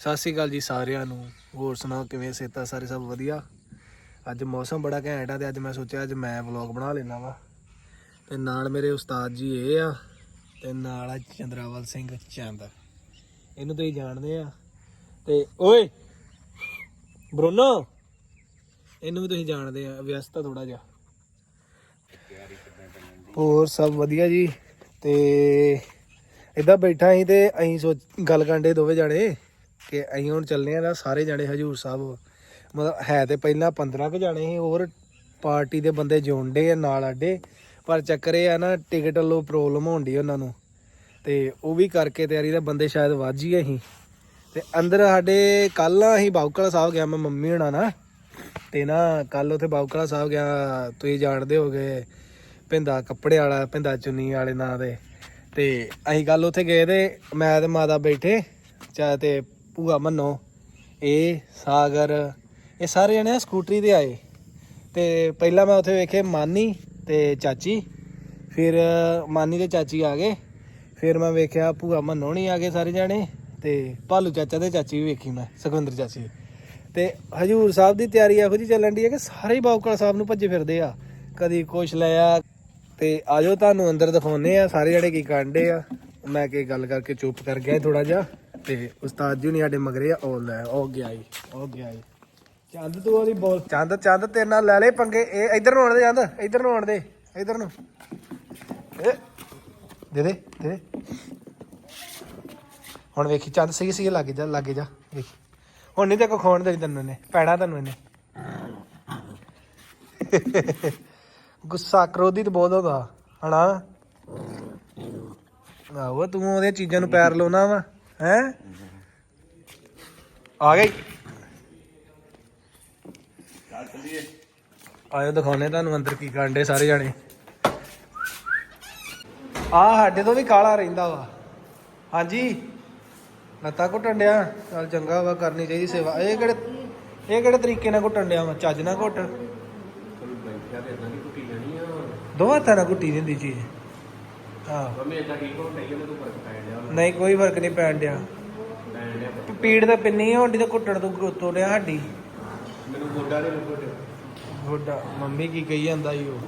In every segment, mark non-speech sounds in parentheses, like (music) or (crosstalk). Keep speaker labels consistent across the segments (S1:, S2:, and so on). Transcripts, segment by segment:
S1: ਸਤਿ ਸ਼੍ਰੀ ਅਕਾਲ ਜੀ ਸਾਰਿਆਂ ਨੂੰ। ਹੋਰ ਸੁਣਾਓ ਕਿਵੇਂ ਸੇਤਾ ਸਾਰੇ ਸਭ ਵਧੀਆ? ਅੱਜ ਮੌਸਮ ਬੜਾ ਘੈਂਟ ਆ ਤੇ ਅੱਜ ਮੈਂ ਸੋਚਿਆ ਅੱਜ ਮੈਂ ਵਲੌਗ ਬਣਾ ਲੈਣਾ ਵਾ। ਤੇ ਨਾਲ ਮੇਰੇ ਉਸਤਾਦ ਜੀ ਇਹ ਆ ਤੇ ਨਾਲ ਆ ਚੰਦਰਾਵਲ ਸਿੰਘ ਚੰਦ। ਇਹਨੂੰ ਤੁਸੀਂ ਜਾਣਦੇ ਆ। ਤੇ ਓਏ, ਬਰੋਨੋ, ਇਹਨੂੰ ਵੀ ਤੁਸੀਂ ਜਾਣਦੇ ਆ, ਵਿਅਸਤ ਆ ਥੋੜਾ ਜਿਹਾ। ਹੋਰ ਸਭ ਵਧੀਆ ਜੀ। ਤੇ ਇਦਾਂ ਬੈਠਾ ਸੀ ਤੇ ਅਸੀਂ ਸੋਚ, ਗੱਲ ਕਰਦੇ ਦੋਵੇਂ ਜਾਣੇ। ਕਿ ਅਸੀਂ ਹੁਣ ਚੱਲਨੇ ਆ ਨਾ ਸਾਰੇ ਜਾਣੇ ਹਜੂਰ ਸਾਹਿਬ। ਮਤਲਬ ਹੈ ਤੇ ਪਹਿਲਾਂ 15 ਕੁ ਜਾਣੇ ਸੀ, ਹੋਰ ਪਾਰਟੀ ਦੇ ਬੰਦੇ ਜੁੜਦੇ ਆ, ਨਾਲ ਆਡੇ। ਪਰ ਚੱਕਰ ਇਹ ਆ ਨਾ, ਟਿਕਟ ਵੱਲੋਂ ਪ੍ਰੋਬਲਮ ਹੋਣਦੀ ਉਹਨਾਂ ਨੂੰ। ਤੇ ਉਹ ਵੀ ਕਰਕੇ ਤਿਆਰੀ ਦਾ ਬੰਦੇ ਸ਼ਾਇਦ ਵੱਜ ਹੀ ਅਸੀਂ ਤੇ ਅੰਦਰ ਸਾਡੇ ਕੱਲ ਅਸੀਂ ਬਾਉਕਲਾ ਸਾਹਿਬ ਗਿਆ, ਮੈਂ ਮੰਮੀ ਹੋਣਾ ਨਾ। ਤੇ ਨਾ ਕੱਲ ਉਥੇ ਬਾਉਕਲਾ ਸਾਹਿਬ ਗਿਆ, ਤੁਸੀਂ ਜਾਣਦੇ ਹੋਗੇ, ਪਿੰਦਾ ਕੱਪੜੇ ਵਾਲਾ, ਪਿੰਦਾ ਚੁੰਨੀ ਵਾਲੇ ਨਾਂ ਦੇ। ਤੇ ਅਸੀਂ ਕੱਲ ਉੱਥੇ ਗਏ ਤੇ ਮੈਂ ਤੇ ਮਾਤਾ ਬੈਠੇ, ਚਾ ਤੇ ਭੂਆ ਮੰਨੋ, ਇਹ ਸਾਗਰ, ਇਹ ਸਾਰੇ ਜਣੇ ਨਾ ਸਕੂਟਰੀ ਤੇ ਆਏ। ਤੇ ਪਹਿਲਾਂ ਮੈਂ ਉੱਥੇ ਵੇਖੇ ਮਾਨੀ ਤੇ ਚਾਚੀ, ਫਿਰ ਮਾਨੀ ਤੇ ਚਾਚੀ ਆ ਗਏ। ਫਿਰ ਮੈਂ ਵੇਖਿਆ ਭੂਆ ਮੰਨੋ ਨਹੀਂ ਆ ਗਏ ਸਾਰੇ ਜਣੇ, ਤੇ ਭਾਲੂ ਚਾਚਾ ਤੇ ਚਾਚੀ ਵੀ ਵੇਖੀ ਮੈਂ, ਸੁਖਵਿੰਦਰ ਚਾਚੀ। ਤੇ ਹਜੂਰ ਸਾਹਿਬ ਦੀ ਤਿਆਰੀ ਇਹੋ ਜੀ ਚੱਲਣ ਦੀ ਹੈ ਕਿ ਸਾਰੇ ਹੀ ਬਾਉਕਲ ਸਾਹਿਬ ਨੂੰ ਭੱਜੇ ਫਿਰਦੇ ਆ। ਕਦੀ ਕੁਛ ਲਿਆ ਤੇ ਆਜੋ ਤੁਹਾਨੂੰ ਅੰਦਰ ਦਿਖਾਉਨੇ ਆ, ਸਾਰੇ ਜਣੇ ਕੀ ਕਾਂਡੇ ਆ। ਮੈਂ ਕੀ ਗੱਲ ਕਰਕੇ ਚੁੱਪ ਕਰ ਗਿਆ ਥੋੜਾ ਜਿਹਾ। ਤੇ ਉਸਤਾਦ ਜੀ ਨਹੀਂ ਸਾਡੇ ਮਗਰੇ ਆ ਉਹ ਲੈ ਉਹ ਗਿਆ ਜੀ ਉਹ ਗਿਆ ਜੀ ਚੰਦ ਤੂੰ ਉਹਦੀ ਬੋਲ। ਚੰਦ ਚੰਦ ਤੇਰੇ ਨਾਲ ਲੈ ਲੈ ਪੰਗੇ ਇਹ ਇੱਧਰ ਨੂੰ ਆਉਣ ਦੇ ਚੰਦ ਇੱਧਰ ਨੂੰ ਆਉਣ ਦੇ ਇੱਧਰ ਨੂੰ। ਇਹ ਦੇ ਦੇ ਦੇ ਹੁਣ ਵੇਖੀ ਚੰਦ ਸਹੀ ਸਹੀ ਲੱਗ ਜਾ ਲੱਗ ਜਾ ਵੇਖੀ। ਹੁਣ ਨਹੀਂ ਤੇ ਕੋ ਖੋਣ ਦੇ ਤੈਨੂੰ ਨੇ ਪੈਣਾ ਤੈਨੂੰ ਇਹਨੇ। ਗੁੱਸਾ ਕ੍ਰੋਧਿਤ ਬਹੁਤ ਹੁੰਦਾ ਹਣਾ ਆਹੋ ਤੂੰ ਉਹਦੇ ਚੀਜ਼ਾਂ ਨੂੰ ਪੈਰ ਲਾਉਣਾ ਵਾ। ਹੈ? ਆ ਗਈ ਆਇਓ ਦਿਖਾਉਣੇ ਤੁਹਾਨੂੰ ਅੰਦਰ ਕੀ ਕਾਂਡੇ ਸਾਰੇ ਜਾਣੇ। ਆ ਸਾਡੇ ਤੋਂ ਵੀ ਕਾਲਾ ਰਹਿੰਦਾ ਵਾ। ਹਾਂਜੀ। ਲੱਤਾਂ ਘੁੱਟਣ ਡਿਆ। ਚੱਲ ਚੰਗਾ ਵਾ ਕਰਨੀ ਚਾਹੀਦੀ ਸੇਵਾ। ਇਹ ਕਿਹੜੇ ਇਹ ਕਿਹੜੇ ਤਰੀਕੇ ਨਾਲ ਘੁੱਟਣ ਡਿਆ ਵਾ? ਚੱਜ ਨਾਲ ਘੁੱਟ। ਦੋਵਾਂ ਨਾਲ ਘੁੱਟੀ ਦਿੰਦੀ ਚੀਜ਼। ਹਾਂ ਨਹੀਂ ਕੋਈ ਫ਼ਰਕ ਨਹੀਂ ਪੈਣ ਡਿਆ। ਪੀੜ ਤਾਂ ਪਿੰਨੀ ਹੁੰਦੀ ਤਾਂ ਘੁੱਟਣ ਤੋਂ ਤੋੜਿਆ ਸਾਡੀ।
S2: ਮੈਨੂੰ ਗੋਡਾ ਦੇ ਗੋਡੇ
S1: ਗੋਡਾ। ਮੰਮੀ ਕੀ ਕਹੀ ਜਾਂਦਾ ਈ ਉਹ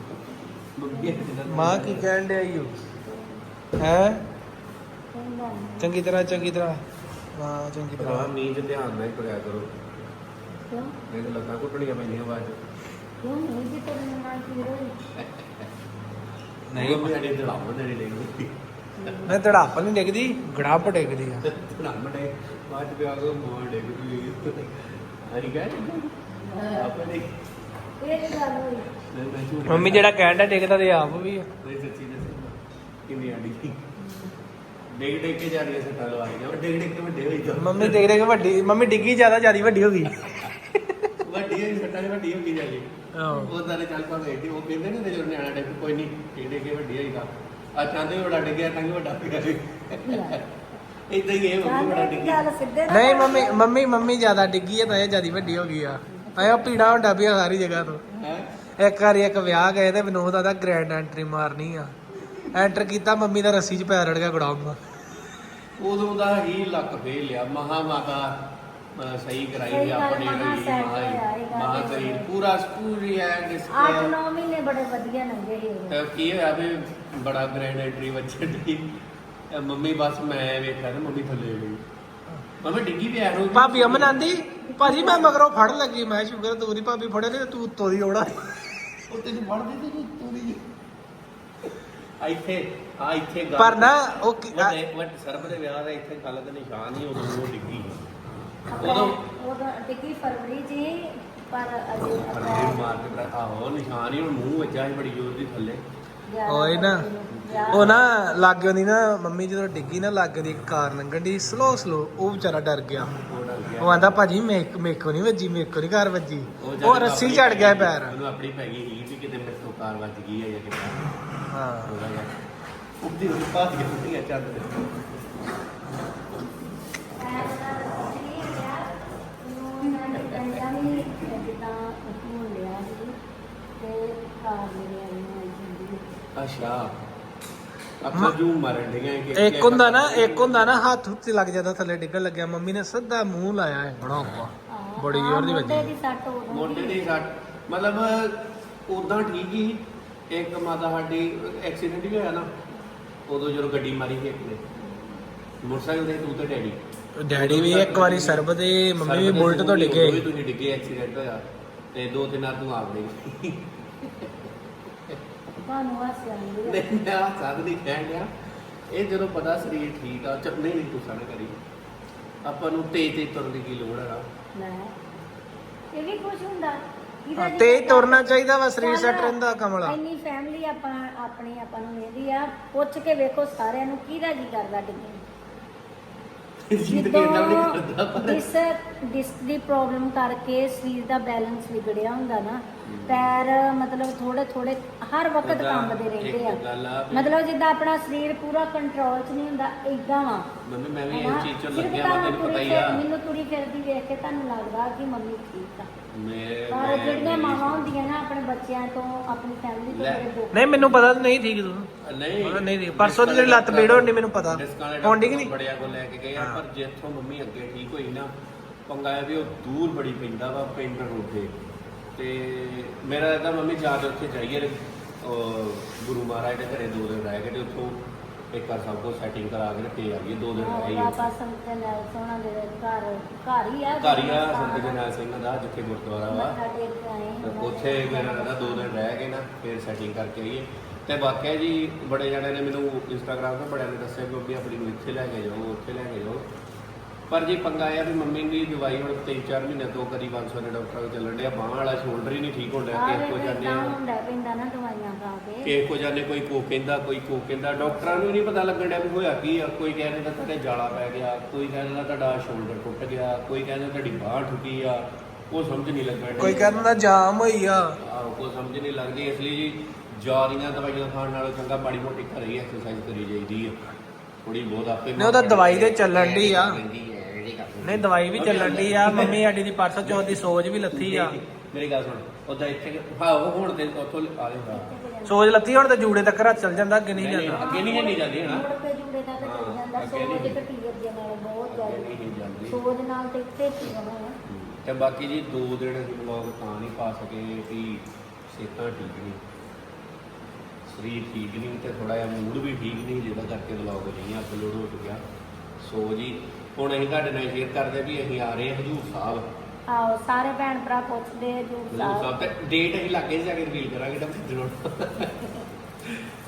S1: ਮਾਂ ਕੀ ਕਹਿਣ ਡਿਆ ਈ ਉਹ ਹੈ? ਚੰਗੀ ਤਰ੍ਹਾਂ ਚੰਗੀ ਤਰ੍ਹਾਂ। ਹਾਂ ਚੰਗੀ ਤਰ੍ਹਾਂ।
S2: ਨੀਂਦ ਧਿਆਨ ਨਾਲ ਹੀ ਕਰਿਆ ਕਰੋ।
S3: ਕਿਉਂ?
S2: ਨਹੀਂ ਤਾਂ ਲੱਤਾਂ ਘੁੱਟਣੀਆਂ ਪੈਂਦੀਆਂ ਬਾਅਦ ਚ। (laughs)
S3: ਨਹੀਂ।
S2: ਉਹ ਵੀ ਸਾਡੇ ਧੜਾਮ ਦੇ ਡੇਗੀ
S1: ਮੈਂ ਧੜਾਪ ਨਹੀਂ ਡਿੱਗਦੀ ਗੜਾਪ ਡਿੱਗਦੀ ਆ।
S2: ਧੜਾਮ ਦੇ ਬਾਅਦ ਚ ਪਿਆ ਕੇ ਮੋੜ ਡੇਗ ਪਈ। ਹਰੀ ਗਏ ਆਪਣੇ
S3: ਇਹ ਕੀ ਗੱਲ ਹੋਈ
S2: ਮੈਂ ਮੈਂ ਝੂਠ
S1: ਮੰਮੀ ਜਿਹੜਾ ਡਿਆ ਡਿੱਗਦਾ ਤੇ ਆਪ ਵੀ ਆ।
S2: ਨਹੀਂ ਸੱਚੀ ਦੱਸ ਕਿੰਨੀ ਆੜੀ ਡੇਗ ਡੇਗ ਕੇ ਜਾ ਰਹੀ ਹੈ ਸੱਟਾਂ ਲਵਾਈ ਉਹ ਡੇਗ ਡੇਗ ਕੇ ਵੱਡੇ ਹੋਈ ਜਾ
S1: ਮੰਮੀ ਡਿੱਗ ਡਿੱਗ ਵੱਡੀ ਮੰਮੀ ਡਿੱਗੀ ਜ਼ਿਆਦਾ ਜਿਆਦੀ ਵੱਡੀ ਹੋ ਗਈ।
S2: ਵੱਡੀ ਹੋਈ ਸੱਟਾਂ ਵੱਡੀ ਹੋ ਗਈ ਜਾ ਰਹੀ
S1: ਆਹੋ।
S2: ਉਹ ਤਾਂ ਚੱਲ ਪਾ ਗਈ ਉਹ ਕਹਿੰਦੇ ਨੇ ਜਦੋਂ ਨਿਆਣਾ ਡੇਗ ਕੋਈ ਨਹੀਂ ਕਿਹੜੇ ਕੇ ਵੱਡੀ ਹੋਈਗਾ ਆ ਚਾਂਦੇ ਵੀ ਬੜਾ ਡਿੱਗਿਆ ਟੰਗ ਵੱਡਾ ਪਿਆ ਸੀ ਇਦਾਂ ਹੀ ਇਹ ਮੰਮੀ ਬੜਾ
S3: ਗੱਲ
S2: ਡਿੱਗਿਆ
S3: ਗੱਲ ਸਿੱਧੇ ਨਾਲ
S1: ਨਹੀਂ ਮੰਮੀ ਮੰਮੀ ਮੰਮੀ ਜ਼ਿਆਦਾ ਡਿੱਗੀ ਆ ਤਾਂ ਇਹ ਜਿਆਦੀ ਵੱਡੀ ਹੋ ਗਈ ਆ। ਆਇਆ ਪੀੜਾ ਹੁੰਦਾ ਪਿਆ ਸਾਰੀ ਜਗ੍ਹਾ ਤੋਂ।
S2: ਹੈ?
S1: ਇੱਕ ਵਾਰੀ ਇੱਕ ਵਿਆਹ ਗਏ ਤੇ ਵਿਨੋਦ ਆਦਾ ਗ੍ਰੈਂਡ ਐਂਟਰੀ ਮਾਰਨੀ ਆ। ਐਂਟਰ ਕੀਤਾ ਮੰਮੀ ਦਾ ਰੱਸੀ 'ਚ ਪੈਰ ਅੜ ਗਿਆ ਗੁੜਾਉਂਗਾ
S2: ਉਦੋਂ ਦਾ ਹੀ ਲੱਕ ਫੇਲ ਲਿਆ ਮਹਾ ਮਾਤਾ
S3: ਇਹ ਗੱਲ
S2: ਮਹਾ
S3: ਤੇ
S2: ਸਰੀਰ ਪੂਰਾ ਪੂਰੀ ਐ
S3: ਅੱਠ
S2: ਡਿਸਪਲੇ
S3: ਨੌ ਮਹੀਨੇ ਬੜੇ ਵਧੀਆ ਲੰਘੇ ਉਦੋਂ।
S2: ਤੇ ਕੀ ਹੋਇਆ ਵੀ ਬੜਾ ਗ੍ਰੈਂਡ ਐਂਟਰੀ ਵੱਜਣ ਦੀ ਮੰਮੀ ਬਸ ਮੈਂ ਵੇਖਿਆ ਤੇ ਮੰਮੀ ਥੱਲੇ ਗਈ। ਮੰਮੀ ਡਿੱਗੀ ਪਿਆ ਨੂੰ
S1: ਭਾਬੀ ਅਮਨ ਆਂਦੀ ਭਾਜੀ ਮੈਂ ਮਗਰੋਂ ਫੜ ਲੱਗੀ ਮੈਂ ਤੂੰ ਨਹੀਂ ਭਾਬੀ ਫੜੇ ਨੇ ਤੂੰ ਉੱਤੋਂ ਦੀ ਔੜਾ
S2: ਉਹ ਤੈਨੂੰ ਫੜਦੀ ਤੇ ਤੂੰ ਨਹੀਂ ਆ ਇੱਥੇ ਆ ਇੱਥੇ ਗੱਲ।
S1: ਪਰ ਨਾ ਉਹ ਕੀ-
S2: ਵੱਡੇ ਵੱਡੇ ਸਰਬ ਦੇ ਵਿਆਹ ਦਾ ਇੱਥੇ ਗੱਲ ਦਾ ਨਿਸ਼ਾਨ ਹੀ ਉਦੋਂ ਉਹ ਡਿੱਗੀ। ਉਦੋਂ-
S3: ਉਦੋਂ ਟਿੱਕੀ ਫਰਵਰੀ ਜੀ ਪਰ ਅਜੇ ਅਪ੍ਰੈਲ
S2: ਮਾਰ ਕੇ ਬੜਾ ਆਹੋ ਨਿਸ਼ਾਨ ਹੀ ਹੁਣ ਮੂੰਹ ਵੱਜਾ ਸੀ ਬੜੀ ਜ਼ੋਰ ਦੀ ਥੱਲੇ।
S1: ਓਏ ਨਾ ਉਹ ਨਾ ਲਾਗਿਓ ਦੀ ਨਾ ਮੰਮੀ ਜਦੋਂ ਡਿੱਗੀ ਨਾ ਲਾਗਿਓ ਦੀ ਇੱਕ ਕਾਰ ਲੰਘਣ ਦੀ ਸਲੋ ਸਲੋ ਉਹ ਵਿਚਾਰਾ ਡਰ ਗਿਆ।
S2: ਉਹ ਡਰ ਗਿਆ।
S1: ਉਹ ਆਂਦਾ ਭਾਜੀ ਮੇਕ ਮੇਕੋ ਨਹੀਂ ਵੱਜੀ ਮੇਕੋ ਨਹੀਂ ਕਾਰ ਵੱਜੀ। ਉਹ ਰੱਸੀ ਚੜ ਗਿਆ ਪੈਰ।
S2: ਉਹਨੂੰ ਆਪਣੀ ਪੈ ਗਈ ਸੀ ਵੀ ਕਿਤੇ ਮੇਰੇ ਤੋਂ ਕਾਰ ਵੱਜ ਗਈ ਹੈ ਜਾਂ ਕਿਤੇ।
S1: ਹਾਂ।
S2: ਉਹਦਾ ਜਾਂ ਉੱਦੀ ਉਹਦੀ ਪਾਸ ਗਿਆ ਉੱਦੀ ਚੱਲ। ਦੇ
S3: ਤੇ ਕਾਰ ਮੇਰੇ ਆਈ ਨੂੰ ਆਈ ਜਾਂਦੀ
S2: ਅੱਛਾ। ਅੱਖਾਂ ਜੂ ਮਾਰਨ ਡੀਆਂ ਕਿ
S1: ਇੱਕ ਹੁੰਦਾ ਨਾ ਇੱਕ ਹੁੰਦਾ ਨਾ ਹੱਥ ਉੱਤੇ ਲੱਗ ਜਾਂਦਾ ਥੱਲੇ ਡਿੱਗਣ ਲੱਗਿਆ। ਮੰਮੀ ਨੇ ਸਿੱਧਾ ਮੂੰਹ ਲਾਇਆ ਹੈ ਬੜਾ ਔਖਾ। ਬੜੀ ਜ਼ੋਰ ਦੀ ਵੱਜੀ।
S3: ਮੋਢੇ ਦੀ ਸੱਟ ਉਦੋਂ
S2: ਮੋਢੇ ਦੀ ਸੱਟ। ਮਤਲਬ ਉਦਾਂ ਠੀਕ ਹੀ। ਇੱਕ ਮਾਤਾ ਸਾਡੀ ਐਕਸੀਡੈਂਟ ਵੀ ਹੋਇਆ ਨਾ ਉਦੋਂ ਜਦੋਂ ਗੱਡੀ ਮਾਰੀ ਸੀ ਇੱਕ ਨੇ। ਮੋਟਰਸਾਈਕਲ ਤੇ ਤੂੰ ਤੇ ਡੈਡੀ।
S1: ਡੈਡੀ ਵੀ ਇੱਕ ਵਾਰੀ ਸਰਬ ਤੇ ਮੰਮੀ ਵੀ
S2: ਸਰਬ ਦੇ
S1: ਬੁਲਟ ਤੋਂ
S2: ਉਦੋਂ ਵੀ
S1: ਡਿੱਗੇ
S2: ਤੁਸੀਂ ਡਿੱਗੇ ਐਕਸੀਡੈਂਟ ਹੋਇਆ। ਤੇ ਦੋ ਤਿੰਨ ਵਾਰ ਤੂੰ ਆਪ ਡਿੱਗੀ।
S3: ਤੁਹਾਨੂੰ ਹਾਸਿਆ ਨਹੀਂ
S2: ਨਹੀਂ ਮੈਂ ਸਾਧ ਨਹੀਂ ਕਹਿਣ ਡਿਆ। ਇਹ ਜਦੋਂ ਪਤਾ ਸਰੀਰ ਠੀਕ ਆ ਚੱਲ ਨਹੀਂ ਨਹੀਂ ਨਾ ਕਰੀ। ਆਪਾਂ ਨੂੰ ਤੇਜ਼ ਤੇਜ਼ ਤੁਰਨ ਦੀ ਕੀ ਲੋੜ ਹੈ
S3: ਲੈ ਇਹ ਵੀ ਕੁਝ ਹੁੰਦਾ। ਇਹਦਾ
S1: ਹਾਂ, ਤੁਰਨਾ ਚਾਹੀਦਾ ਵਾ, ਸਰੀਰ set ਰਹਿੰਦਾ ਕਮਲਾ।
S3: ਇੰਨੀ ਫੈਮਿਲੀ ਆਪਾਂ ਆਪਣੀ ਆਪਾਂ ਨੂੰ ਮਿਲਦੀ ਆ। ਪੁੱਛ ਕੇ ਵੇਖੋ ਸਾਰਿਆਂ ਨੂੰ ਕਿਹਦਾ ਜੀ ਕਰਦਾ ਡਿੱਗਣ।
S2: ਜੀਤ ਕੇ ਇੰਨਾ ਵੀ ਨਹੀਂ ਕਰਦਾ ਪਰ
S3: ਡਿਸ ਡਿਸਕ ਦੀ ਪ੍ਰੋਬਲਮ ਕਰਕੇ ਸਰੀਰ ਦਾ ਬੈਲੈਂਸ ਵਿਗੜਿਆ ਹੁੰਦਾ ਨਾ ਪੈਰ ਮਤਲਬ ਥੋੜੇ ਥੋੜੇ ਹਰ ਵਕਤ
S2: ਉਹਦਾ
S3: ਕੰਬਦੇ ਰਹਿੰਦੇ
S2: ਇੱਕ ਗੱਲ ਆ
S3: ਆ
S2: ਵੀ-
S3: ਮਤਲਬ ਜਿੱਦਾਂ ਆਪਣਾ ਸਰੀਰ ਪੂਰਾ ਕੰਟਰੋਲ 'ਚ ਨਹੀਂ ਹੁੰਦਾ ਏਦਾਂ ਵਾ।
S2: ਮੰਮੀ ਮੈਂ ਵੀ
S3: ਹਨਾ?
S2: ਇਹ ਚੀਜ਼ ਚ
S3: ਸਿਰਫ
S2: ਲੱਗਿਆ ਵਾ
S3: ਤੁਹਾਨੂੰ
S2: ਤੈਨੂੰ ਪਤਾ
S3: ਤੁਰੀ
S2: ਹੀ ਆ।
S3: ਫਿਰ- ਮੈਨੂੰ ਤੁਰੀ ਫਿਰਦੀ ਵੇਖ ਕੇ ਤੁਹਾਨੂੰ ਲੱਗਦਾ ਕਿ ਮੰਮੀ ਠੀਕ ਆ।
S2: ਮੈਂ
S3: ਪਰ
S2: ਮੈਂ-
S3: ਜਿਹੜੀਆਂ
S2: ਮੇਰੀ-
S3: ਮਾਵਾਂ ਹੁੰਦੀਆਂ ਨਾ ਆਪਣੇ ਬੱਚਿਆਂ ਤੋਂ ਆਪਣੀ ਫੈਮਿਲੀ ਤੋਂ
S2: ਲੈ।
S3: ਬੜੇ ਦੁੱਖ
S1: ਨਹੀਂ ਮੈਨੂੰ ਪਤਾ ਨਹੀਂ ਠੀਕ ਤੂੰ
S2: ਨਹੀਂ
S1: ਹਾਂ, ਨਹੀਂ, ਨਹੀਂ, ਪਰਸੋਂ ਦੀ ਜਿਹੜੀ ਲੱਤ ਪੀੜ ਹੋਣ ਡਈ ਮੈਨੂੰ ਪਤਾ।
S2: ਡਿਸਕਾਂ ਵਾਲੇ
S1: ਹੋਣ ਡਈ ਕਿ
S2: ਡਾਕਟਰ
S1: ਨਹੀਂ?
S2: ਬੜਿਆ ਕੋਲ ਲੈ ਕੇ ਗਏ ਆ
S1: ਹਾਂ।
S2: ਪਰ ਜਿੱਥੋਂ ਮੰਮੀ ਅੱਗੇ ਠੀਕ ਹੋਈ ਨਾ ਪੰਗਾ ਇਹ ਵੀ ਉਹ ਦੂਰ ਬੜੀ ਪੈਂਦਾ ਵਾ ਪਿੰਡ ਰੋਡੇ ਤੇ ਮੇਰਾ ਇਹਦਾ ਮੰਮੀ ਜਾ ਕੇ ਉੱਥੇ ਜਾਈਏ ਉਹ ਗੁਰੂ ਮਹਾਰਾਜ ਦੇ ਘਰੇ ਦੋ ਦਿਨ ਰਹਿ ਕੇ ਤੇ ਉੱਥੋਂ ਇੱਕ ਵਾਰ ਸਭ ਕੁਝ ਸੈਟਿੰਗ ਕਰਾ ਕੇ ਤੇ ਆ ਗਏ ਦੋ ਦਿਨ ਰਹਿ
S3: ਬਾਬਾ ਸੰਤ ਨਾਲ ਸੋਹਣਾ ਦੇ ਘਰ ਘਰ ਹੀ ਆ।
S2: ਘਰ ਹੀ ਆ ਸੰਤ ਜਰਨੈਲ ਸਿੰਘ ਦਾ ਜਿੱਥੇ ਗੁਰਦੁਆਰਾ ਵਾ।
S3: ਦੇ।
S2: ਉੱਥੇ ਮੇਰਾ ਕਹਿੰਦਾ ਦੋ ਦਿਨ ਰਹਿ ਕੇ ਨਾ ਫਿਰ ਸੈਟਿੰਗ ਕਰਕੇ ਆਈਏ ਤੇ ਵਾਕਿਆ ਜੀ ਬੜੇ ਜਣਿਆਂ ਨੇ ਮੈਨੂੰ ਇੰਸਟਾਗ੍ਰਾਮ ਤੇ ਬੜਿਆਂ ਨੇ ਦੱਸਿਆ ਕਿ ਮੰਮੀ ਆਪਣੀ ਨੂੰ ਇੱਥੇ ਲੈ ਕੇ ਜਾਓ ਉੱਥੇ ਲੈ ਕੇ ਜਾਓ। ਪਰ ਜੀ ਪੰਗਾ ਆਇਆ ਵੀ ਮੰਮੀ ਦੀ ਦਵਾਈ ਹੁਣ 3-4 ਮਹੀਨੇ ਤੋਂ ਕਦੀ 500 ਦੇ ਡਾਕਟਰ ਕੋਲ ਚੱਲਣ ਡਿਆ ਬਾਹਾਂ ਵਾਲਾ ਸ਼ੋਲਡਰ ਹੀ ਨਹੀਂ ਠੀਕ ਹੋਣ ਡਿਆ ਕਿਸੇ ਕੋ ਜਾਂਦੇ ਆ
S3: ਹੁੰਦਾ ਪੈਂਦਾ ਨਾ ਦਵਾਈਆਂ ਖਾ ਕੇ।
S2: ਕਿਸੇ ਕੋ ਜਾਂਦੇ ਕੋਈ ਕੋ ਕਹਿੰਦਾ ਕੋਈ ਕੋ ਕਹਿੰਦਾ ਡਾਕਟਰਾਂ ਨੂੰ ਨਹੀਂ ਪਤਾ ਲੱਗਣ ਡਿਆ ਵੀ ਹੋਇਆ ਕੀ ਆ ਕੋਈ ਕਹਿ ਦਿੰਦਾ ਤੁਹਾਡੇ ਜਾਲਾ ਪੈ ਗਿਆ ਕੋਈ ਕਹਿ ਦਿੰਦਾ ਤੁਹਾਡਾ ਸ਼ੋਲਡਰ ਟੁੱਟ ਗਿਆ ਕੋਈ ਕਹਿੰਦਾ ਤੁਹਾਡੀ ਬਾਹ ਠੁੱਕੀ ਆ ਉਹ ਸਮਝ ਨਹੀਂ ਲੱਗਣ
S1: ਕੋਈ। ਕਹਿੰਦਾ ਜਾਮ ਹੋਈ ਆ।
S2: ਆਹੋ ਕੋਈ ਸਮਝ ਨਹੀਂ ਲੱਗਦੀ ਇਸ ਲਈ ਜੀ ਜ਼ਿਆਦੀਆਂ ਦਵਾਈਆਂ ਖਾਣ ਨਾਲੋਂ ਚੰਗਾ ਮਾੜੀ ਮੋਟੀ ਘਰੇ ਹੀ ਐਕਸਰਸਾਈਜ਼ ਕਰੀ ਜਾਈਦੀ ਹੈ ਥੋੜੀ ਬਹੁਤ ਆਪੇ
S1: ਨਹੀਂ, ਉਹ ਤਾਂ ਦਵਾਈ ਤੇ ਚੱਲਣ ਡਈ ਆ। ਨਹੀਂ ਦਵਾਈ ਵੀ ਚੱਲਣ ਦੀ ਆ। ਮੰਮੀ ਸਾਡੀ ਦੀ ਪਰਸੋਂ ਚੌਥ ਦੀ ਸੋਜ ਵੀ ਲੱਥੀ ਆ।
S2: ਮੇਰੀ ਗੱਲ ਸੁਣ ਉਹਦਾ ਇੱਥੇ ਹਾਂ ਉਹ ਹੁਣ ਤੇ ਉੱਥੋਂ ਆ ਰਿਹਾ
S1: ਸੋਜ ਲੱਥੀ ਹੁਣ ਤੇ ਜੂੜੇ ਤੱਕ ਰਾਤ ਚੱਲ ਜਾਂਦਾ ਅੱਗੇ ਨਹੀਂ ਜਾਂਦਾ।
S2: ਅੱਗੇ ਨਹੀਂ ਜਾਂਦੀ ਜਾਂਦੀ ਹਨਾ।
S3: ਮੁੜ ਕੇ ਜੂੜੇ ਤੱਕ ਚੱਲ ਜਾਂਦਾ ਸੋਜ
S2: ਨਹੀਂ।
S3: ਘਟੀ ਅੱਗੇ ਨਾਲ ਬਹੁਤ
S2: ਅੱਗੇ ਨਹੀਂ
S3: ਜ਼ਿਆਦਾ
S2: ਜਾਂਦੀ।
S3: ਸੋਜ ਨਾਲ ਤੇ ਇੱਥੇ ਹੀ ਹੋਣਾ
S2: ਤੇ ਬਾਕੀ ਜੀ ਦੋ ਦਿਨ ਅਸੀਂ ਵਲੌਗ ਤਾਂ ਨਹੀਂ ਪਾ ਸਕੇ ਕਿ ਸਿਹਤਾਂ ਠੀਕ ਨਹੀਂ। ਸਰੀਰ ਠੀਕ ਨਹੀਂ ਤੇ ਥੋੜਾ ਜਿਹਾ ਮੂਡ ਵੀ ਠੀਕ ਨਹੀਂ ਜਿਹਦਾ ਕਰਕੇ ਵਲੌਗ ਨਹੀਂ ਅਪਲੋਡ ਹੋ ਚੁੱਕਿਆ। ਸੋ ਜੀ ਹੁਣ ਅਸੀਂ ਤੁਹਾਡੇ ਨਾਲ ਸ਼ੇਅਰ ਕਰਦੇ ਵੀ ਅਸੀਂ ਆ ਰਹੇ ਹਾਂ ਹਜੂਰ ਸਾਹਿਬ।
S3: ਆਓ ਸਾਰੇ ਭੈਣ ਭਰਾ ਪੁੱਛਦੇ ਆ
S2: ਹਜੂਰ
S3: ਸਾਹਿਬ।
S2: ਸਾਹਿਬ ਤੇ ਡੇਟ ਅਸੀਂ ਲੱਗੇ ਜਾ ਕੇ ਰਿਵੀਲ ਕਰਾਂਗੇ ਤਾਂ ਜਰੂਰ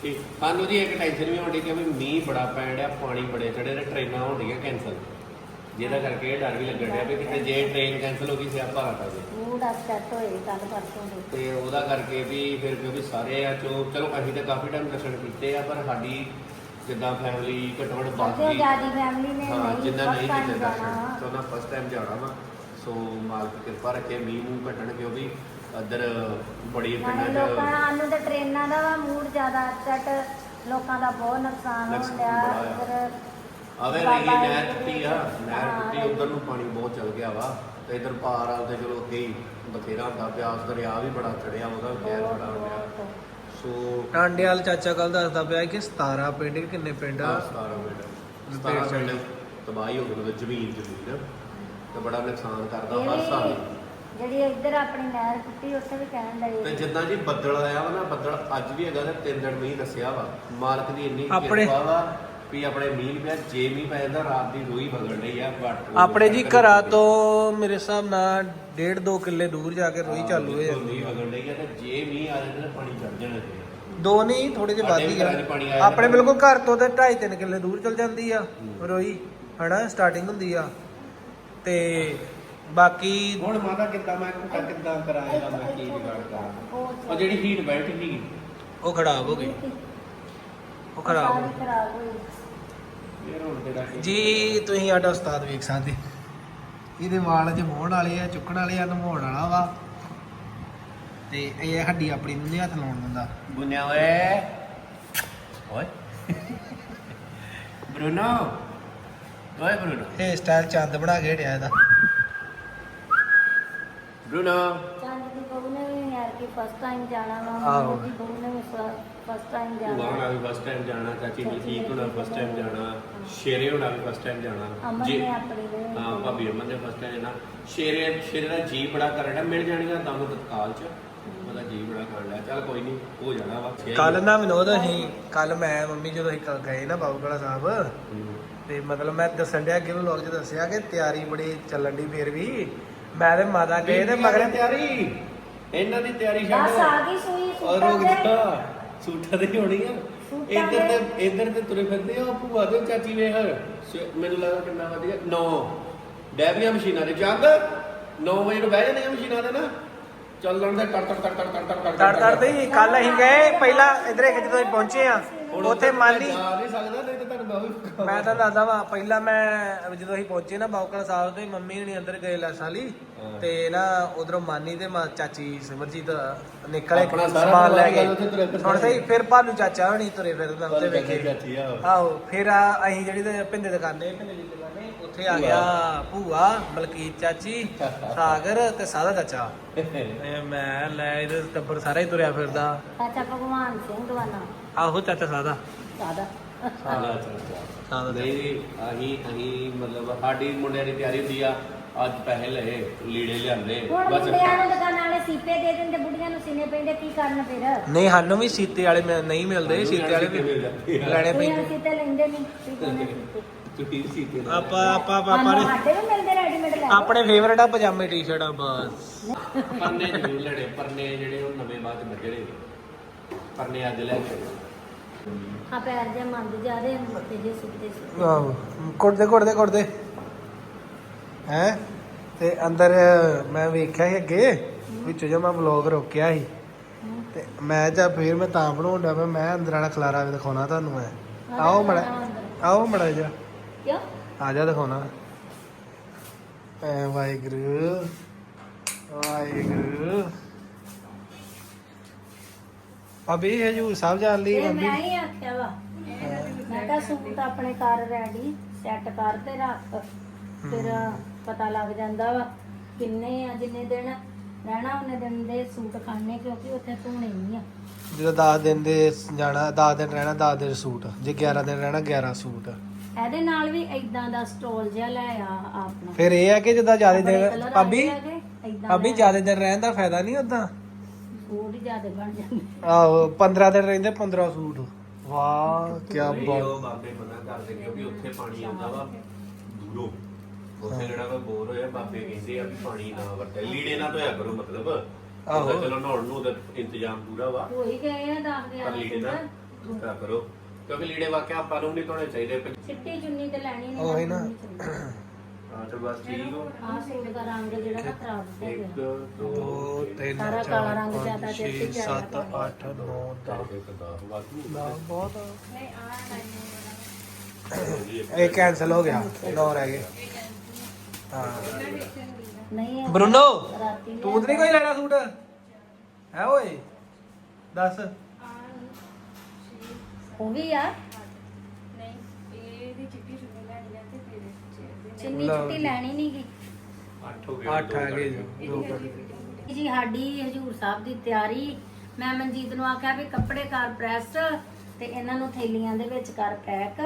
S2: ਤੇ ਸਾਨੂੰ ਜੀ ਇੱਕ ਟੈਨਸ਼ਨ ਵੀ ਹੁੰਦੀ ਕਿ ਵੀ ਮੀਂਹ ਬੜਾ ਪੈਣ ਡਿਆ ਪਾਣੀ ਬੜੇ ਚੜੇ ਤੇ ਟ੍ਰੇਨਾਂ ਹੁੰਦੀਆਂ ਕੈਂਸਲ ਜਿਹਦਾ ਕਰਕੇ ਇਹ ਡਰ ਵੀ ਲੱਗਣ ਡਿਆ ਵੀ ਕਿਤੇ ਜੇ ਟ੍ਰੇਨ ਕੈਂਸਲ ਹੋ ਗਈ ਸਿਆਪਾ ਘਾਟਾ ਜੇ
S3: ਮੂਡ ਆ ਸੈੱਟ ਹੋਏ ਕੱਲ ਪਰਸੋਂ ਦੇ।
S2: ਤੇ ਉਹਦਾ ਕਰਕੇ ਵੀ ਫਿਰ ਕਿਉਂਕਿ ਸਾਰੇ ਆ ਚਲੋ ਅਸੀਂ ਤਾਂ ਕਾਫੀ ਟਾਈਮ ਦਰਸ਼ਨ ਕੀਤੇ ਆ ਪਰ ਸਾਡੀ ਜਿੱਦਾਂ ਫੈਮਿਲੀ ਘਟਵੜ
S3: ਅੱਗੇ
S2: ਬਾਕੀ
S3: ਜਿਆਦੀ ਫੈਮਿਲੀ ਨੇ
S2: ਹਾਂ
S3: ਨਹੀਂ first
S2: ਨਹੀਂ
S3: time
S2: ਕੀਤੇ
S3: ਜਾਣਾ।
S2: ਦਰਸ਼ਨ ਸੋ ਨਾ ਫਸਟ ਟਾਈਮ ਜਾਣਾ ਵਾ। ਸੋ ਮਾਲਕ ਕਿਰਪਾ ਰੱਖੇ ਮੀਂਹ ਮੂੰਹ ਘਟਣ ਕਿਉਂਕਿ ਇੱਧਰ ਬੜੀ
S3: ਨਾਲੇ
S2: ਪਿੰਡਾਂ
S3: ਲੋਕਾਂ
S2: 'ਚ
S3: ਸਾਨੂੰ ਤੇ ਟ੍ਰੇਨਾਂ ਦਾ ਮੂਡ ਜ਼ਿਆਦਾ ਅਪਸੈਟ ਲੋਕਾਂ ਦਾ ਬਹੁਤ ਨੁਕਸਾਨ
S2: ਨੁਕਸਾਨ
S3: ਡਿਆ
S2: ਬੜਾ ਆ।
S3: ਇੱਧਰ
S2: ਆਵੇ
S3: ਬਾਬਾ
S2: ਰਹੀ ਨਹਿਰ
S3: ਜੀ
S2: ਟੁੱਟੀ ਆ। ਨਹਿਰ
S3: ਹਾਂ,
S2: ਟੁੱਟੀ ਉਧਰ ਨੂੰ ਪਾਣੀ ਬਹੁਤ ਚੱਲ ਗਿਆ ਵਾ। ਤੇ ਇਧਰ ਪਾਰ ਆਲ ਤੇ ਚਲੋ ਅੱਗੇ ਹੀ ਬਥੇਰਾ ਹੁੰਦਾ ਪਿਆਸ ਦਰਿਆ ਵੀ ਬੜਾ ਚੜਿਆ ਉਹਦਾ ਵੀ
S3: ਬਹੁਤ
S2: ਬੜਾ ਹੁੰਦਾ
S3: ਬਹੁਤ।
S2: ਸੋ
S1: ਟਾਂਡੇ ਵਾਲ ਚਾਚਾ ਕੱਲ ਦੱਸਦਾ ਪਿਆ ਕਿ 17 ਪਿੰਡ ਕਿ ਕਿੰਨੇ ਪਿੰਡ ਆ?
S2: 17 ਮਿੰਟ
S1: ਲਪੇਟ
S2: 17
S1: ਚ।
S2: ਮਿੰਟ ਤਬਾਹੀ ਹੋ ਗਈ ਮਤਲਬ ਜ਼ਮੀਨ ਜ਼ਮੀਨ ਤੇ ਬੜਾ ਨੁਕਸਾਨ ਕਰਦਾ ਹਰ ਸਾਲ।
S3: ਜਿਹੜੀ ਇੱਧਰ ਆਪਣੀ ਨਹਿਰ ਟੁੱਟੀ ਉੱਥੇ ਵੀ ਕਹਿਣ
S2: ਤੇ
S3: ਲੱਗੇ
S2: ਜਿੱਦਾਂ ਜੀ ਬੱਦਲ ਆਇਆ ਵਾ ਨਾ ਬੱਦਲ ਅੱਜ ਵੀ ਹੈਗਾ ਤੇ ਤਿੰਨ ਦਿਨ ਮੀਂਹ ਦੱਸਿਆ ਵਾ। ਮਾਲਕ ਦੀ ਇੰਨੀ ਕਿਰਪਾ ਵਾ। ਵੀ ਆਪਣੇ ਮੀਂਹ ਪਿਆ ਜੇ ਮੀਂਹ ਪੈ ਜਾਂਦਾ ਰਾਤ ਦੀ ਰੋਈ ਬਗੜ ਰਹੀ ਆ ਬਟ
S1: ਆਪਣੇ ਜੀ ਘਰਾਂ ਤੋਂ ਮੇਰੇ ਹਿਸਾਬ ਨਾਲ 1.5 2 ਕਿੱਲੇ ਦੂਰ ਜਾ ਕੇ ਰੋਈ ਚਾਲੂ ਹੋ ਜਾਂਦੀ
S2: ਰਹੀ ਆ ਤੇ ਜੇ ਮੀਂਹ ਆ ਜਾਂਦਾ ਤਾਂ ਪਾਣੀ ਚੜ ਜਾਣਾ ਸੀ
S1: ਦੋ ਨਹੀਂ ਥੋੜੇ ਜਿਹੇ ਵੱਧ ਹੀ
S2: ਸਾਡੇ ਘਰਾਂ 'ਚ ਪਾਣੀ ਆਇਆ
S1: ਆਪਣੇ। ਬਿਲਕੁਲ ਘਰ ਤੋਂ ਤੇ 2.5 3 ਕਿੱਲੇ ਦੂਰ ਚਲ ਜਾਂਦੀ ਆ ਰੋਈ ਹਨਾ ਸਟਾਰਟਿੰਗ ਹੁੰਦੀ ਆ। ਤੇ ਬਾਕੀ
S2: ਹੁਣ ਮਾਤਾ ਕਿੱਦਾਂ ਮੈਂ ਕੁੱਟਾ ਕਿੱਦਾਂ ਕਰਾਏਗਾ ਮੈਂ ਕੀ ਵਿਗਾੜ ਕਰਾਂ। ਉਹ ਜਿਹੜੀ ਹੀਟ ਬੈਲਟ ਸੀਗੀ
S1: ਉਹ ਖਰਾਬ ਹੋ ਗਈ। ਉਹ ਖਰਾਬ ਹੋ
S3: ਸਾਰੀ
S1: ਗਈ।
S3: ਖਰਾਬ ਹੋਈ
S1: ਜੀ ਤੁਸੀਂ ਸਾਡਾ ਉਸਤਾਦ ਵੇਖ ਸਕਦੇ। ਇਹਦੇ ਵਾਲ ਅਜੇ ਮੋਹਣ ਵਾਲੇ ਆ ਚੁੱਕਣ ਵਾਲੇ ਆ ਨਮਾਉਣ ਵਾਲਾ ਵਾ। ਤੇ ਇਹ ਹੱਡੀ ਆਪਣੀ ਨੂੰ ਹੱਥ ਲਾਉਣ ਦਿੰਦਾ।
S2: ਬੁਨਿਆ ਓਏ ਓਏ। ਬਰੂਨੋ। ਓਏ ਬਰੂਨੋ।
S1: ਇਹ ਸਟਾਈਲ ਚੰਦ ਬਣਾ ਕੇ ਹਟਿਆ ਇਹਦਾ।
S2: ਬਰੂਨੋ
S3: ਚੰਦ ਦੀ ਬਹੂ ਨੇ ਵੀ ਯਾਰ ਕੀ ਫਸਟ ਟਾਈਮ ਜਾਣਾ ਵਾ
S1: ਆਹੋ।
S3: ਮੇਰੀ ਬਹੂ ਨੇ ਫਸਟ ਟਾਈਮ ਜਾਣਾ।
S2: ਭੂਆ ਵੀ ਫਸਟ ਟਾਈਮ ਜਾਣਾ ਚਾਚੀ ਮਲਕੀਤ ਹੋਣਾ ਫਸਟ ਟਾਈਮ ਜਾਣਾ ਸ਼ੇਰੇ ਹੋਣਾ ਵੀ ਫਸਟ ਟਾਈਮ ਜਾਣਾ।
S3: ਅਮਨ
S2: ਜੀ-
S3: ਨੇ ਆਪਣੇ ਦੇ
S2: ਹਾਂ ਭਾਬੀ ਅਮਨ ਨੇ ਫਸਟ ਟਾਈਮ ਜਾਣਾ। ਸ਼ੇਰੇ ਸ਼ੇਰੇ ਦਾ ਜੀ ਬੜਾ ਕਰਨ ਮਿਲ ਜਾਣੀਆਂ ਦਮ ਤਤਕਾਲ ਚ। ਉਹਦਾ ਜੀ ਬੜਾ ਕਰਨ ਡਿਆ ਚੱਲ ਕੋਈ ਨਹੀਂ ਹੋ ਜਾਣਾ ਵਾ ਛੇ
S1: ਕੱਲ ਨਾ ਵਿਨੋਦ ਅਸੀਂ ਕੱਲ ਮੈਂ ਮੰਮੀ ਜਦੋਂ ਅਸੀਂ ਕ- ਗਏ ਨਾ ਬਾਬੂਗੜਾ ਸਾਹਿਬ
S2: ਹੂੰ।
S1: ਤੇ ਮਤਲਬ ਮੈਂ ਦੱਸਣ ਡਿਆ ਅੱਗੇ ਵਲੋਗ 'ਚ ਦੱਸਿਆ ਕਿ ਤਿਆਰੀ ਬੜੀ ਚੱਲਣ ਦੀ ਫੇਰ ਵੀ। ਮੈਂ ਤੇ ਮਾਤਾ ਗਏ ਤੇ ਮਗਰ
S2: ਤਿਆਰੀ? ਇਹਨਾਂ ਦੀ ਤਿਆਰੀ
S3: ਬਸ
S2: ਛੱਡ
S3: ਆ ਗਈ ਸੂਈ
S2: ਔਰ
S3: ਸੂਟਾਂ
S2: ਰੁਕ
S3: ਦੇ
S2: ਸੂਟਾਂ ਦੀ ਹੋਣੀ ਆ।
S3: ਸੂਟਾਂ
S2: ਇੱਧਰ
S3: ਦੇ।
S2: ਤੇ ਇੱਧਰ ਤੇ ਤੁਰੇ ਫਿਰਦੇ ਆ ਭੂਆ ਦੇ ਚਾਚੀ ਵੇਖ ਸ- ਮੈਨੂੰ ਲੱਗਦਾ ਕਿੰਨਾ ਵਧੀਆ 9 ਡੈਬੀਆਂ ਮਸ਼ੀਨਾਂ ਦੇ ਜੱਗ। 9 ਵਜੇ ਨੂੰ ਬਹਿ ਜਾਂਦੀਆਂ ਮਸ਼ੀਨਾਂ ਦੇ ਨਾ। ਚੱਲਣ ਦੇ ਤੜ ਤੜ ਤੜ ਤੜ ਤੜ ਤੜ
S1: ਤੜ ਤੇ ਹੀ ਕੱਲ ਅਸੀਂ ਗਏ। ਪਹਿਲਾਂ ਇਧਰ ਜਦੋਂ ਅਸੀਂ ਪਹੁੰਚੇ ਆ। ਉੱਥੇ ਮਾਲੀ
S2: ਜਾ ਨਹੀਂ ਸਕਦਾ ਨਹੀਂ ਤੇ ਤੁਹਾਨੂੰ ਬਹੁਤ
S1: ਮੈਂ ਤਾਂ ਦੱਸਦਾ ਵਾ ਪਹਿਲਾਂ ਮੈਂ ਜਦੋਂ ਅਸੀਂ ਪਹੁੰਚੇ ਨਾ ਬਾਉਕਲ ਸਾਹਿਬ ਤੇ ਮੰਮੀ ਹੁਣੀ ਅੰਦਰ ਗਏ ਲੈਸਾਲੀ
S2: ਹਾਂ।
S1: ਤੇ ਨਾ ਉਧਰੋਂ ਮਾਨੀ ਤੇ ਮਾ- ਚਾਚੀ ਸਿਮਰਜੀਤ ਨਿਕਲੇ
S2: ਆਪਣਾ ਸਾਰਾ
S1: ਸਮਾਨ ਲੈ
S2: ਪਰਿਵਾਰ ਉੱਥੇ ਤੁਰੇ
S1: ਕੇ
S2: ਫਿਰਦੇ
S1: ਹੁਣ ਸਹੀ ਫਿਰ ਭਾਲੂ ਚਾਚਾ ਹੁਣੀ ਤੁਰੇ ਫਿਰਦੇ ਉੱਤੇ ਵੇਖੇ।
S2: ਚਾਚੀ ਆ
S1: ਆਹੋ। ਫਿਰ ਆ ਅਸੀਂ ਜਿਹੜੀ ਤੇ ਭਿੰਦੇ ਦੁਕਾਨੇ ਭਿੰਦੇ ਦੀ ਦੁਕਾਨੇ ਉੱਥੇ ਆ ਗਿਆ ਭੂਆ ਮਲਕੀਤ ਚਾਚੀ (laughs) ਸਾਗਰ ਤੇ ਸਾਦਾ ਚਾਚਾ। (laughs) ਤੇ ਮੈਂ ਲੈ ਇਹਦੇ ਟੱਬਰ ਸਾਰਾ ਹੀ ਤੁਰਿਆ ਫਿਰਦਾ।
S3: ਚਾਚਾ ਭਗਵਾਨ ਸਿੰਘ ਦਵਾਨਾ
S1: ਆਹੋ ਚਾਚਾ ਸਾਦਾ।
S2: ਸਾਦਾ। ਚਾਚਾ
S1: ਸਾਦਾ
S2: ਨਹੀਂ ਅਸੀਂ ਅਸੀਂ ਮਤਲਬ ਸਾਡੀ ਮੁੰਡਿਆਂ ਦੀ ਤਿਆਰੀ ਹੁੰਦੀ ਆ ਅੱਜ ਪੈਸੇ ਲਏ ਲੀੜੇ ਲਿਆਂਦੇ
S3: ਹੁਣ
S2: ਬਸ।
S3: ਮੁੰਡਿਆਂ ਨੂੰ ਦੁਕਾਨਾਂ ਵਾਲੇ ਸੀਪੇ ਦੇ ਦਿੰਦੇ ਬੁੱਢੀਆਂ ਨੂੰ ਸੀਨੇ ਪੈਂਦੇ ਕੀ ਕਰਨ ਫਿਰ?
S1: ਨਹੀਂ ਸਾਨੂੰ ਵੀ ਸੀਤੇ ਵਾਲੇ ਮਿਲ- ਨਹੀਂ ਮਿਲਦੇ ਸੀਤੇ ਵਾਲੇ ਵੀ ਲੈਣੇ
S3: ਕੁੜੀਆਂ
S1: ਪੈਂਦੇ
S3: ਸੀਤੇ ਲੈਂਦੇ ਨਹੀਂ ਸੀਤੇ ਨੇ ਸੀਤੇ।
S2: ਤੁਸੀਂ ਸੀਤੇ ਦੇ
S1: ਆਪਾਂ ਆਪਾਂ ਆਪਾਂ
S3: ਸਾਨੂੰ
S1: ਨੇ
S3: ਸਾਡੇ ਵੀ ਮਿਲਦੇ ਰੈਡੀਮੇਡ ਲੈ
S1: ਆਪਣੇ ਫੇਵਰਟ ਆ ਪਜਾਮੇ ਟੀ-ਸ਼ਰਟਾਂ ਬਸ।
S2: ਪਰਨੇ ਜ਼ਰੂਰ ਲੜੇ ਪਰਨੇ ਜਿਹੜੇ ਉਹ ਨਵੇਂ ਬਾਅਦ ਚ ਬੱਜੜੇ ਪਰਨੇ ਅੱਜ ਲੈ ਕੇ।
S3: ਪੈਰ ਜੇ ਮੰਦ ਜਾ ਰਹੇ ਜੇ ਸੁੱਤੇ
S1: ਆਹੋ ਹੈ? ਤੇ ਅੰਦਰ ਮੈਂ ਵੇਖਿਆ ਸੀ ਅੱਗੇ ਵਿੱਚੋਂ ਜੋ ਮੈਂ ਵਲੌਗ ਰੋਕਿਆ ਸੀ। ਤੇ ਮੈਂ ਜਾਂ ਫੇਰ ਮੈਂ ਤਾਂ ਮੈਂ ਅੰਦਰ ਵਾਲਾ ਖਲਾਰਾ ਵੀ ਦਿਖਾਉਣਾ ਤੁਹਾਨੂੰ ਮੈਂ। ਆਓ ਮੜਾ ਆਓ ਮੜਾ ਜਾ
S3: ਕਿਉਂ?
S1: ਆ ਜਾ ਦਿਖਾਉਣਾ। ਐ ਵਾਹਿਗੁਰੂ ਵਾਹਿਗੁਰੂ। ਅਬੇ ਹਜੂਰ ਸਾਹਿਬ ਜਾਣ ਲਈ
S3: ਇਹ
S1: ਮੰਮੀ
S3: ਮੈਂ ਹੀ ਆਖਿਆ ਵਾ। ਮੈਂ ਕਿਹਾ ਸੂਟ ਆਪਣੇ ਘਰ ਰੈਡੀ ਸੈੱਟ ਕਰ ਤੇ ਰੱਖ। ਫਿਰ ਪਤਾ ਲੱਗ ਜਾਂਦਾ ਵਾ ਕਿੰਨੇ ਆ ਜਿੰਨੇ ਦਿਨ ਰਹਿਣਾ ਉਹਨੇ ਦਿਨ ਦੇ ਸੂਟ ਖਾਣੇ ਕਿਉਂਕਿ ਉੱਥੇ ਧੋਣੇ ਨਹੀਂ ਆ।
S1: ਜਦੋਂ 10 ਦਿਨ ਦੇ ਜਾਣਾ 10 ਦਿਨ ਰਹਿਣਾ 10 ਦਿਨ ਸੂਟ। ਜੇ 11 ਦਿਨ ਰਹਿਣਾ 11 ਸੂਟ।
S3: ਇਹਦੇ ਨਾਲ ਵੀ ਇਦਾਂ ਦਾ ਸਟੋਲ ਜਿਹਾ ਲੈ ਆ ਆਪਣਾ।
S1: ਫਿਰ ਇਹ ਆ ਕਿ ਜਿੱਦਾਂ ਜ਼ਿਆਦਾ ਦਿਨ ਭਾਬੀ ਭਾਬੀ। ਜ਼ਿਆਦਾ ਦਿਨ ਰਹਿਣ ਦਾ ਫਾਇਦਾ ਨਹੀਂ ਉਦਾਂ
S3: ਸੂਟ ਹੀ ਜ਼ਿਆਦਾ ਬਣ ਜਾਂਦੇ।
S1: ਆਹੋ 15 ਦਿਨ ਰਹਿੰਦੇ 15 ਸੂਟ। ਵਾਹ ਕੀ ਬਾਤ।
S2: ਬਾਬੇ ਮਨਾ ਕਰਦੇ ਕਿਉਂਕਿ ਉੱਥੇ ਪਾਣੀ ਆਉਂਦਾ ਵਾ ਦੂਰੋਂ। ਉੱਥੇ ਜਿਹੜਾ ਵਾ ਬੋਰ ਹੋਇਆ ਬਾਬੇ ਕਹਿੰਦੇ ਆ ਵੀ ਪਾਣੀ ਨਾ ਵਰਤੇ ਲੀੜੇ ਨਾ ਧੋਇਆ ਕਰੋ ਮਤਲਬ।
S1: ਆਹੋ।
S2: ਆਹੋ। ਚਲੋ ਨਹਾਉਣ ਨੂੰ ਤਾਂ ਇੰਤਜ਼ਾਮ ਪੂਰਾ ਵਾ।
S3: ਹੋ ਹੀ ਗਏ ਆ 10
S2: ਪਰ ਲੀੜੇ ਨਾ
S3: 11
S2: ਧੋਇਆ ਕਰੋ। ਕਿਉਂਕਿ ਲੀੜੇ ਵਾਕਿਆ ਆਪਾਂ ਨੂੰ ਨਹੀਂ ਧੋਣੇ ਚਾਹੀਦੇ।
S3: ਚਿੱਟੀ ਚੁੰਨੀ ਤੇ ਲੈਣੀ ਨਹੀਂ
S1: ਉਹੀ ਨਾ।
S2: ਹਾਂ ਤੇ ਬਸ ਠੀਕ ਹੋ।
S3: ਆ ਸੂਟ ਦਾ ਰੰਗ ਜਿਹੜਾ ਨਾ ਖਰਾਬ ਹੋ
S2: ਇੱਕ
S3: ਗਿਆ
S2: ਦੋ
S1: 2 3
S3: ਸਾਰਾ
S1: 4
S3: ਕਾਲਾ ਰੰਗ
S1: 5
S3: ਜ਼ਿਆਦਾ
S1: 6
S3: ਤੇ
S1: 7 8 9 10
S2: ਇੱਕ ਦਾ ਵਾਧੂ
S1: ਬਹੁਤ
S3: ਨਹੀਂ ਆ
S1: ਇਹ ਕੈਨਸਲ ਹੋ ਗਿਆ। ਨੌ ਰਹਿ ਗਏ। ਹਾਂ।
S3: ਨਹੀਂ ਇਹ
S1: ਬਰੂਨੋ
S3: ਰਾਤੀ
S1: ਤੂੰ ਤਾਂ ਨਹੀਂ ਕੋਈ ਲੈਣਾ ਸੂਟ? ਹੈ ਓਏ? ਦੱਸ।
S3: ਉਹ ਵੀ ਆ ਚਿੰਨੀ
S1: ਲਓ
S3: ਚੁੱਟੀ
S1: ਜੀ।
S3: ਲੈਣੀ ਨਹੀਂ ਗੀ
S2: 8 ਹੋ ਗਏ
S1: 8 ਆ ਗਏ ਜੀ ਦੋ ਕਰ ਦਿੱਤੇ।
S3: ਜੀ ਸਾਡੀ ਹਜੂਰ ਸਾਹਿਬ ਦੀ ਤਿਆਰੀ ਮੈਂ ਮਨਜੀਤ ਨੂੰ ਆਖਿਆ ਵੀ ਕੱਪੜੇ ਕਰ ਪ੍ਰੈਸ ਤੇ ਇਹਨਾਂ ਨੂੰ ਥੈਲੀਆਂ ਦੇ ਵਿੱਚ ਕਰ ਪੈਕ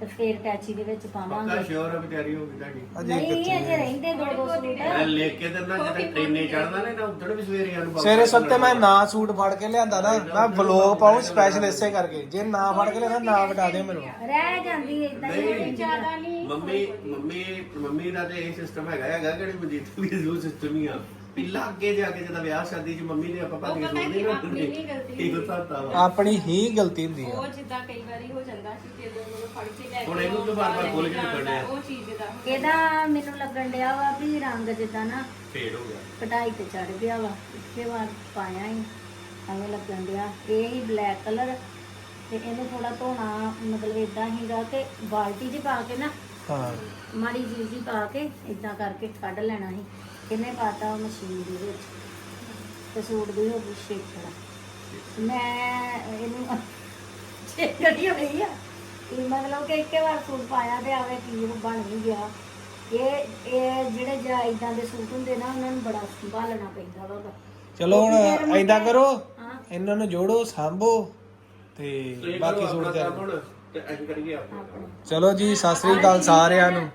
S3: ਤੇ ਫੇਰ ਟੈਚੀ ਦੇ ਵਿੱਚ
S2: ਪੱਕਾ
S3: ਪਾਵਾਂਗੇ
S2: ਸ਼ੋਰ ਤਿਆਰੀ ਹੋ ਗਈ ਤੁਹਾਡੀ।
S1: ਅਜੇ
S3: ਨਹੀਂ
S1: ਕਿੱਥੇ
S3: ਅਜੇ ਰਹਿੰਦੇ ਦੋ ਦੋ ਸੂਟ।
S2: ਮੈਂ ਲੈ ਕੇ ਤੇ ਨਾ ਜਦੋਂ ਟ੍ਰੇਨੇ ਚੜਦਾ ਨੇ ਨਾ ਉਦੋਂ ਵੀ ਸਵੇਰੇ ਆਨੂੰ
S1: ਸਵੇਰੇ ਸੁੱਤੇ ਮੈਂ ਨਾ ਸੂਟ ਫੜ ਕੇ ਲਿਆਂਦਾ ਨਾ ਮੈਂ ਵਲੌਗ ਪਾਉਂ ਸਪੈਸ਼ਲ ਇਸੇ ਕਰਕੇ। ਜੇ ਨਾ ਫੜ ਕੇ ਲਿਆਂਦਾ ਨਾ ਵਟਾ ਦਿਓ ਮੈਨੂੰ।
S3: ਰਹਿ ਜਾਂਦੀ ਇਦਾਂ ਹੀ ਜ਼ਿਆਦਾ ਨਹੀਂ
S2: ਮੰਮੀ ਮੰਮੀ ਮੰਮੀ ਦਾ ਤੇ ਇਹ ਸਿਸਟਮ ਹੈਗਾ ਹੈਗਾ ਕਿਹੜੀ ਮਜੀਦ ਵੀ ਜ਼ਰੂਰ ਸਿਸਟਮ ਹੀ ਆ। ਪਿੱਲਾ ਅੱਗੇ ਜਾ ਕੇ ਜਦੋਂ ਵਿਆਹ ਸ਼ਾਦੀ ਚ ਮੰਮੀ ਨੇ ਆਪਾਂ ਭੱਜ ਕੇ ਸੋਣੀ ਨਾ ਇਹ ਗੁੱਸਾ ਵਾ।
S1: ਆਪਣੀ ਹੀ ਗਲਤੀ ਹੁੰਦੀ ਆ।
S4: ਉਹ ਜਿੱਦਾਂ ਕਈ ਵਾਰੀ ਹੋ ਜਾਂਦਾ ਸੀ ਕਿ ਜਦੋਂ ਉਹ ਫੜ ਕੇ ਲੈ
S2: ਹੁਣ ਇਹਨੂੰ ਕਿਉਂ ਬਾਰ-ਬਾਰ ਖੋਲ ਕੇ ਨਿਕਲਣਾ ਹੈ?
S4: ਉਹ ਚੀਜ਼ ਦਾ।
S3: ਇਹਦਾ ਮੈਨੂੰ ਲੱਗਣ ਡਿਆ ਵਾ ਵੀ ਰੰਗ ਜਿੱਦਾਂ ਨਾ
S2: ਫੇਡ ਹੋ ਗਿਆ।
S3: ਕਢਾਈ ਤੇ ਚੜ ਗਿਆ ਵਾ ਇੱਕੇ ਵਾਰ ਪਾਇਆ ਹੀ ਐਵੇਂ ਲੱਗਣ ਡਿਆ। ਇਹ ਹੀ ਬਲੈਕ ਕਲਰ ਤੇ ਇਹਨੂੰ ਥੋੜਾ ਧੋਣਾ ਮਤਲਬ ਇਦਾਂ ਹੀਗਾ ਕਿ ਬਾਲਟੀ 'ਚ ਪਾ ਕੇ ਨਾ
S1: ਹਾਂ।
S3: ਮਾੜੀ ਜਿਹੀ ਜਿਹੀ ਪਾ ਕੇ ਇਦਾਂ ਕਰਕੇ ਕੱਢ ਲੈਣਾ ਸੀ। ਕਿੰਨੇ ਪਾਤਾ ਮਸ਼ੀਨ ਦੇ ਵਿੱਚ? ਤੇ ਸੂਟ ਦੀ ਹੋ ਗਈ ਸ਼ੇਪ ਮੈਂ ਇਹਨੂੰ (laughs) ਚੇਕ ਕਰੀ ਹੋਈ ਆ। ਕਿ ਮਤਲਬ ਕਿ ਇੱਕੇ ਵਾਰ ਸੂਟ ਪਾਇਆ ਤੇ ਆਵੇ ਕੀ ਉਹ ਬਣ ਵੀ ਗਿਆ। ਇਹ ਇਹ ਜਿਹੜੇ ਜਾਂ ਇਦਾਂ ਦੇ ਸੂਟ ਹੁੰਦੇ ਨਾ ਉਹਨਾਂ ਨੂੰ ਬੜਾ ਸੰਭਾਲਣਾ ਪੈਂਦਾ ਵਾ
S1: ਚਲੋ ਹੁਣ ਐਦਾਂ ਕਰੋ
S3: ਹਾਂ।
S1: ਇਹਨਾਂ ਨੂੰ ਜੋੜੋ ਸਾਂਭੋ ਤੇ ਬਾਕੀ ਸੂਟ
S2: ਤੇ ਅਸੀਂ ਕਰੀਏ ਆਪਣਾ। ਕੰਮ
S1: ਚਲੋ ਜੀ ਸਤਿ ਸ੍ਰੀ ਅਕਾਲ ਸਾਰਿਆਂ ਨੂੰ।